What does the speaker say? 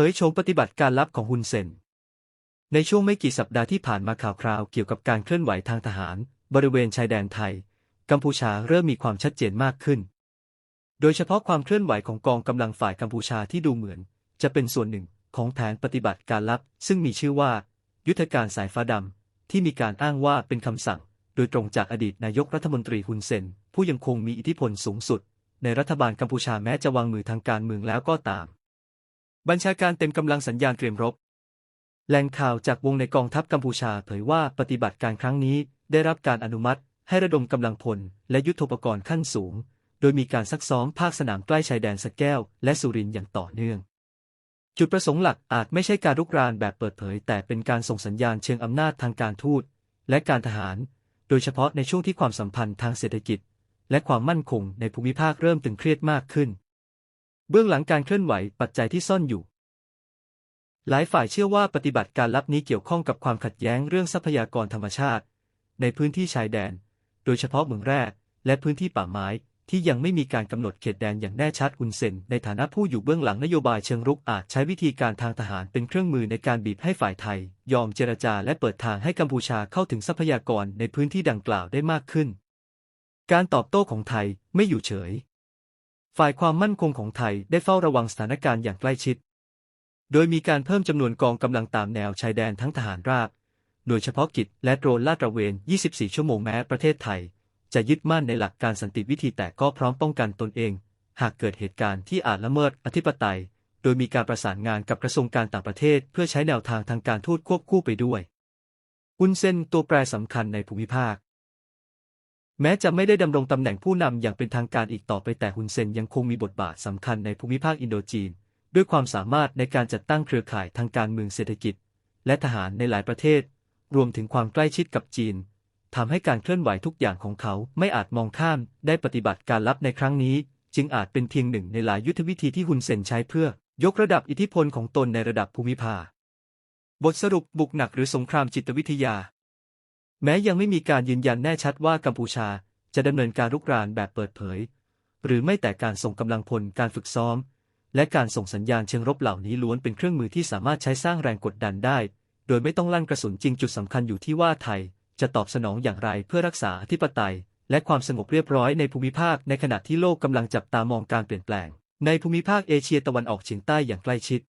ผยโฉมปฏิบัติการลับของฮุนเซน ในช่วงไม่กี่สัปดาห์ที่ผ่านมาข่าวคราวเกี่ยวกับการเคลื่อนไหวทางทหาร บริเวณชายแดนไทย กัมพูชาเริ่มมีความชัดเจนมากขึ้น โดยเฉพาะความเคลื่อนไหวของกองกำลังฝ่ายกัมพูชาที่ดูเหมือน จะเป็นส่วนหนึ่งของแผนปฏิบัติการลับ ซึ่งมีชื่อว่า ยุทธการสายฟ้าดำที่มีการอ้างว่าเป็นคำสั่ง โดยตรงจากอดีตนายกรัฐมนตรีฮุนเซน ผู้ยังคงมีอิทธิพลสูงสุด ในรัฐบาลกัมพูชาแม้จะวางมือทางการเมืองแล้วก็ตาม บัญชาการเต็มกำลังสัญญาณเตรียมรบ แหล่งข่าวจากวงในกองทัพกัมพูชาเผยว่าปฏิบัติการครั้งนี้ได้รับการอนุมัติ ให้ระดมกำลังพล และยุทธปกรณ์ขั้นสูง โดยมีการซักซ้อมภาคสนามใกล้ชายแดนสแก้ว และสุรินอย่างต่อเนื่อง จุดประสงค์หลักอาจไม่ใช่การรุกรานแบบเปิดเผย แต่เป็นการส่งสัญญาณเชิงอำนาจทางการทูต และการทหาร โดยเฉพาะในช่วงที่ความสัมพันธ์ทางเศรษฐกิจ และความมั่นคงในภูมิภาคเริ่มตึงเครียดมากขึ้น เบื้องหลังการเคลื่อนไหวปัจจัยที่ซ่อนอยู่ หลายฝ่ายเชื่อว่าปฏิบัติการลับนี้เกี่ยวข้องกับความขัดแย้งเรื่องทรัพยากรธรรมชาติ ในพื้นที่ชายแดน โดยเฉพาะเมืองแร่และพื้นที่ป่าไม้ที่ยังไม่มีการกำหนดเขตแดนอย่างแน่ชัดอุนเซนในฐานะผู้อยู่เบื้องหลังนโยบายเชิงรุกอาจใช้วิธีการทางทหารเป็นเครื่องมือในการบีบให้ฝ่ายไทย ยอมเจรจาและเปิดทางให้กัมพูชาเข้าถึงทรัพยากรในพื้นที่ดังกล่าวได้มากขึ้น การตอบโต้ของไทยไม่อยู่เฉย ฝ่ายความมั่นคงของไทยได้เฝ้าระวังสถานการณ์อย่างใกล้ชิด โดยมีการเพิ่มจำนวนกองกำลังตามแนวชายแดนทั้งทหารราบโดยเฉพาะกิจและโดรนลาดตระเวน 24 ชั่วโมงแม้ประเทศไทย จะยึดมั่นในหลักการสันติวิธีแต่ก็พร้อมป้องกันตนเอง หากเกิดเหตุการณ์ที่อาจละเมิดอธิปไตย โดยมีการประสานงานกับกระทรวงการต่างประเทศ เพื่อใช้แนวทางทางการทูตควบคู่ไปด้วยอุนเซนตัวแปรสำคัญในภูมิภาค แม้จะไม่ได้ดำรงตำแหน่งผู้นำอย่างเป็นทางการอีกต่อไปแต่ฮุนเซนยังคงมีบทบาทสำคัญในภูมิภาคอินโดจีน ด้วยความสามารถในการจัดตั้งเครือข่ายทางการเมืองเศรษฐกิจ และทหารในหลายประเทศ รวมถึงความใกล้ชิดกับจีนทำให้การเคลื่อนไหวทุกอย่างของเขาไม่อาจมองข้ามได้ปฏิบัติการลับในครั้งนี้ จึงอาจเป็นเพียงหนึ่งในหลายยุทธวิธีที่ฮุนเซนใช้เพื่อยกระดับอิทธิพลของตนในระดับภูมิภาคบทสรุปบุกหนักหรือสงครามจิตวิทยา แม้ยังไม่มีการยืนยันแน่ชัดว่ากัมพูชาจะดำเนินการรุกรานแบบเปิดเผย หรือไม่แต่การส่งกำลังพลการฝึกซ้อม และการส่งสัญญาณเชิงรบเหล่านี้ล้วนเป็นเครื่องมือที่สามารถใช้สร้างแรงกดดันได้ โดยไม่ต้องลั่นกระสุนจริงจุดสำคัญอยู่ที่ว่าไทย จะตอบสนองอย่างไรเพื่อรักษาอธิปไตย และความสงบเรียบร้อยในภูมิภาคในขณะที่โลกกำลังจับตามองการเปลี่ยนแปลง ในภูมิภาคเอเชียตะวันออกเฉียงใต้อย่างใกล้ชิด